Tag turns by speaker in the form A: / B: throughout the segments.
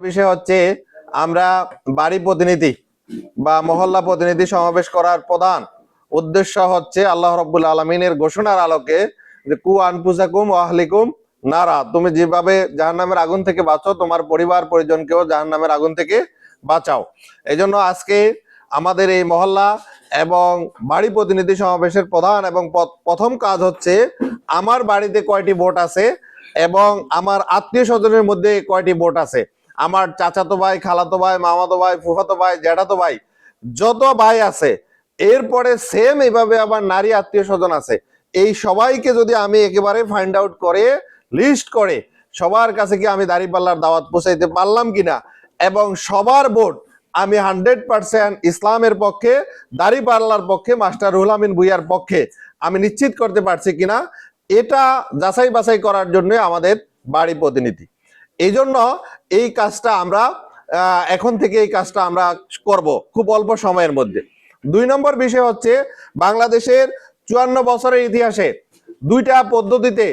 A: বিষয় হচ্ছে আমরা বাড়ি প্রতিনিধি বা মহল্লা প্রতিনিধি সমাবেশ করার প্রধান উদ্দেশ্য হচ্ছে আল্লাহ রব্বুল আলমিনের ঘোষণার আলোকে যে কু আনপুসাকুম আহলিকুম নারা, তুমি যেভাবে জাহান্নামের আগুন থেকে বাঁচো তোমার পরিবার পরিজনকেও জাহান্নামের আগুন থেকে বাঁচাও। এই আজকে আমাদের এই মহল্লা এবং বাড়ি প্রতিনিধি সমাবেশের প্রধান এবং প্রথম কাজ হচ্ছে আমার বাড়িতে কয়টি ভোট আছে এবং আমার আত্মীয় স্বজনের মধ্যে কয়টি ভোট আছে। আমার চাচাতো ভাই, খালাতো ভাই, মামাতো ভাই, ফুফাতো ভাই, জ্যাঠাতো ভাই, যত ভাই আছে, এরপরে সেম এভাবে আবার নারী আত্মীয় স্বজন আছে। এই সবাইকে যদি আমি একেবারে ফাইন্ড আউট করে লিস্ট করে, সবার কাছে কি আমি দাঁড়িপাল্লার দাওয়াত পৌঁছাইতে পারলাম কিনা? এবং সবার ভোট আমি হান্ড্রেড পার্সেন্ট ইসলামের পক্ষে, দাঁড়িপাল্লার পক্ষে, মাস্টার রুহুল আমিন ভুইয়ার পক্ষে আমি নিশ্চিত করতে পারছি কিনা? এটা যাচাই বাছাই করার জন্য আমাদের বাড়ি প্রতিনিধি। এই জন্য এই কাজটা আমরা এখন থেকে এই কাজটা আমরা করব খুব অল্প সময়ের মধ্যে। দুই নম্বর বিষয় হচ্ছে বাংলাদেশের চুয়ান্ন বছরের ইতিহাসে দুইটা পদ্ধতিতে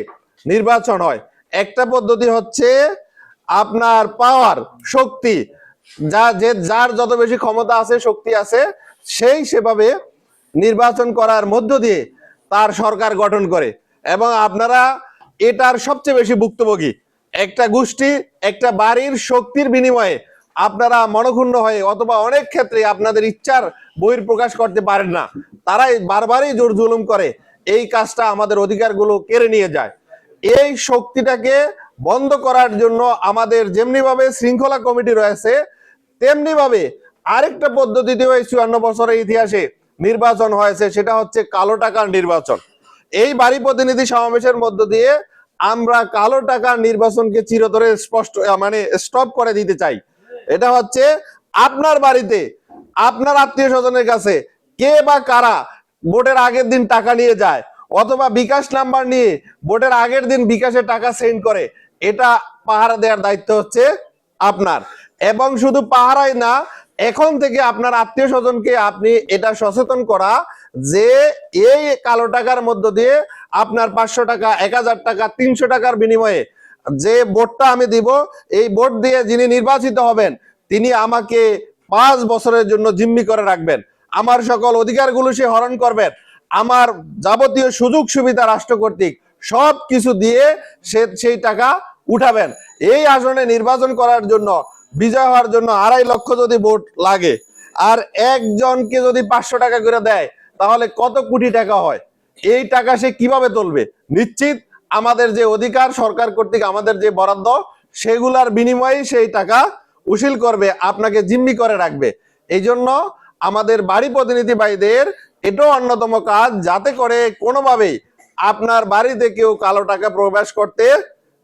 A: নির্বাচন হয়। একটা পদ্ধতি হচ্ছে আপনার পাওয়ার শক্তি, যা যে, যার যত বেশি ক্ষমতা আছে, শক্তি আছে, সেই সেভাবে নির্বাচন করার মধ্য দিয়ে তার সরকার গঠন করে। এবং আপনারা এটার সবচেয়ে বেশি ভুক্তভোগী। একটা গোষ্ঠী, একটা বাড়ির শক্তির বিনিময়ে আপনারা মনক্ষুণ্ণ হয়ে অথবা অনেক ক্ষেত্রে আপনাদের ইচ্ছার বহির প্রকাশ করতে পারেন না। তারাই বারবারই জোর জুলুম করে। এই কাজটা আমাদের অধিকারগুলো কেড়ে নিয়ে যায়। এই শক্তিটাকে বন্ধ করার জন্য আমাদের যেমনি ভাবে শৃঙ্খলা কমিটি রয়েছে তেমনি ভাবে আরেকটা পদ্ধতিতে ওই চুয়ান্ন বছরের ইতিহাসে নির্বাচন হয়েছে, সেটা হচ্ছে কালো টাকার নির্বাচন। এই বাড়ি প্রতিনিধি সমাবেশের মধ্য দিয়ে আমরা কালো টাকার নির্বাচনকে চিরতরে স্পষ্ট মানে স্টপ করে দিতে চাই। এটা হচ্ছে আপনার বাড়িতে, আপনার আত্মীয় স্বজনের কাছে কে বা কারা ভোটের আগের দিন টাকা নিয়ে যায়, অথবা বিকাশ নাম্বার নিয়ে ভোটের আগের দিন বিকাশে টাকা সেন্ড করে, এটা পাহারা দেওয়ার দায়িত্ব হচ্ছে আপনার। এবং শুধু পাহারাই না, এখন থেকে আপনার আত্মীয় স্বজনকে আপনি এটা সচেতন করা যে এই কালো টাকার মধ্য দিয়ে আপনার পাঁচশো টাকা, এক হাজার টাকা, তিনশো টাকার বিনিময়ে যে ভোটটা আমি দিব, এই ভোট দিয়ে যিনি নির্বাচিত হবেন, তিনি আমাকে পাঁচ বছরের জন্য জিম্মি করে রাখবেন। আমার সকল অধিকারগুলো সে হরণ করবেন। আমার যাবতীয় সুযোগ সুবিধা রাষ্ট্র কর্তৃক সব কিছু দিয়ে সে সেই টাকা উঠাবেন। এই আসনে নির্বাচন করার জন্য, বিজয় হওয়ার জন্য আড়াই লক্ষ যদি ভোট লাগে, আর একজনকে যদি পাঁচশো টাকা করে দেয় তাহলে কত কোটি টাকা হয়? এই টাকা সে কীভাবে তুলবে? নিশ্চিত আমাদের যে অধিকার সরকার কর্তৃক আমাদের যে বরাদ্দ, সেগুলার বিনিময়ে সেই টাকা উসিল করবে, আপনাকে জিম্মি করে রাখবে। এই জন্য আমাদের বাড়ি প্রতিনিধি ভাইদের এটাও অন্যতম কাজ, যাতে করে কোনোভাবেই আপনার বাড়িতে কেউ কালো টাকা প্রবেশ করতে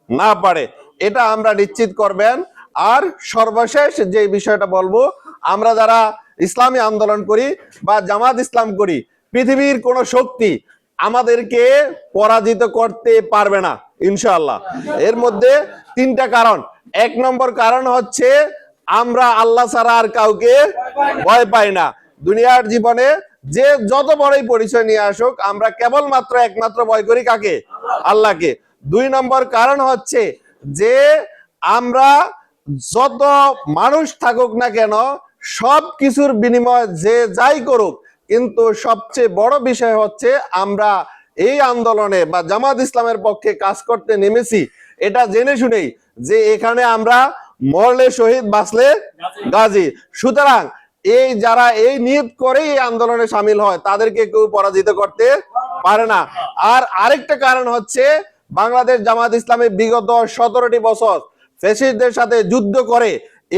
A: না পারে। এটা আমরা নিশ্চিত করবেন। আর সর্বশেষ যে বিষয়টা বলব, আমরা যারা ইসলামী আন্দোলন করি বা জামাত ইসলাম করি, পৃথিবীর কোন শক্তি আমাদেরকে পরাজিত করতে পারবে না, ইনশাআল্লাহ। এর মধ্যে তিনটা কারণ। এক নম্বর কারণ হচ্ছে আমরা আল্লাহ ছাড়া আর কাউকে ভয় পাই না। দুনিয়ার জীবনে যে যত বড়ই পরিচয় নিয়ে আসুক, আমরা কেবলমাত্র একমাত্র ভয় করি কাকে? আল্লাহকে। দুই নম্বর কারণ হচ্ছে যে আমরা যত মানুষ থাকুক না কেন সব কিছুর বিনিময়ে যে যাই করুক, কিন্তু সবচেয়ে বড় বিষয় হচ্ছে আমরা এই আন্দোলনে বা জামাত ইসলামের পক্ষে কাজ করতে নেমেছি, এটা জেনে শুনেই যে এখানে আমরা মরলে শহীদ, বাঁচলে গাজী। সুতরাং এই যারা এই নিয়ত করেই এই আন্দোলনে সামিল হয়, তাদেরকে কেউ পরাজিত করতে পারে না। আর আরেকটা কারণ হচ্ছে বাংলাদেশ জামাত ইসলামী বিগত সতেরোটি বছর ফেসিস্টদের সাথে যুদ্ধ করে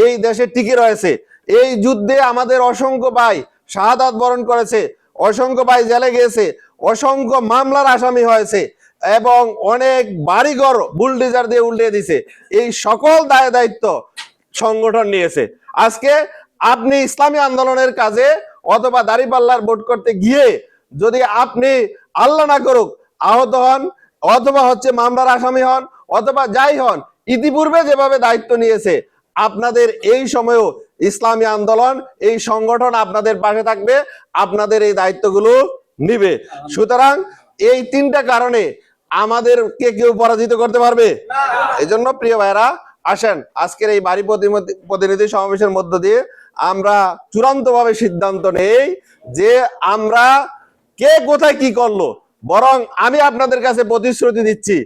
A: এই দেশে টিকে রয়েছে। এই যুদ্ধে আমাদের অসংখ্য ভাই শাহাদাত বরণ করেছে, অসংখ্য ভাই জেলে গিয়েছে, অসংখ্য মামলার আসামি হয়েছে এবং অনেক বাড়িঘর বুলডেজার দিয়ে উল্টে দিছে এই সকল দায় দায়িত্ব সংগঠন নিয়েছে। আজকে আপনি ইসলামী আন্দোলনের কাজে অথবা দাড়িপাল্লার ভোট করতে গিয়ে যদি আপনি আল্লাহ না করুক, আহত হন অথবা হচ্ছে মামলার আসামি হন অথবা যাই হন, ইতিপূর্বে যেভাবে দায়িত্ব নিয়েছে, আপনাদের এই সময়েও ইসলামী আন্দোলন, এই সংগঠন আপনাদের পাশে থাকবে, আপনাদের এই দায়িত্বগুলো নিবে। সুতরাং এই তিনটা কারণে আমাদেরকে কেউ পরাজিত করতে পারবে? এই জন্য প্রিয় ভাইরা আসেন, আজকের এই বাড়ি প্রতিনিধি সমাবেশের মধ্য দিয়ে আমরা চূড়ান্তভাবে সিদ্ধান্ত নেই যে আমরা কে কোথায় কি করল। বরং আমি আপনাদের কাছে প্রতিশ্রুতি দিচ্ছি,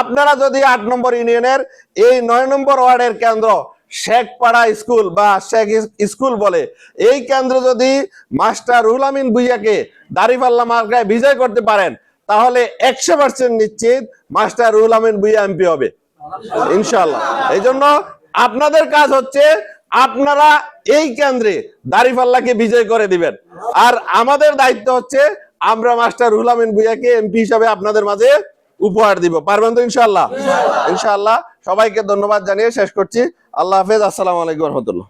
A: আপনারা যদি আট নম্বর ইউনিয়নের এই নয় নম্বর ওয়ার্ডের কেন্দ্র শেখপাড়া স্কুল বা শেখ স্কুল বলে। এই কেন্দ্র যদি মাস্টার রুহুল আমিন ভুইয়াকে মার্কায় বিজয় করতে পারেন, তাহলে একশো পার্সেন্ট নিশ্চিত মাস্টার রুহুল আমিন ভুইয়া এমপি হবে। ইনশাল্লাহ এই জন্য আপনাদের কাজ হচ্ছে আপনারা এই কেন্দ্রে দাঁড়িপাল্লাকে বিজয় করে দিবেন। আর আমাদের দায়িত্ব হচ্ছে আমরা মাস্টার রুহুল আমিন ভুইয়াকে এমপি হিসাবে আপনাদের মাঝে উপহার দিব। পারবেন তো ইনশাল্লাহ ইনশাল্লাহ সবাইকে ধন্যবাদ জানিয়ে শেষ করছি। আল্লাহ হাফেজ। আসসালাম আলাইকুম রহমতুল্লাহ।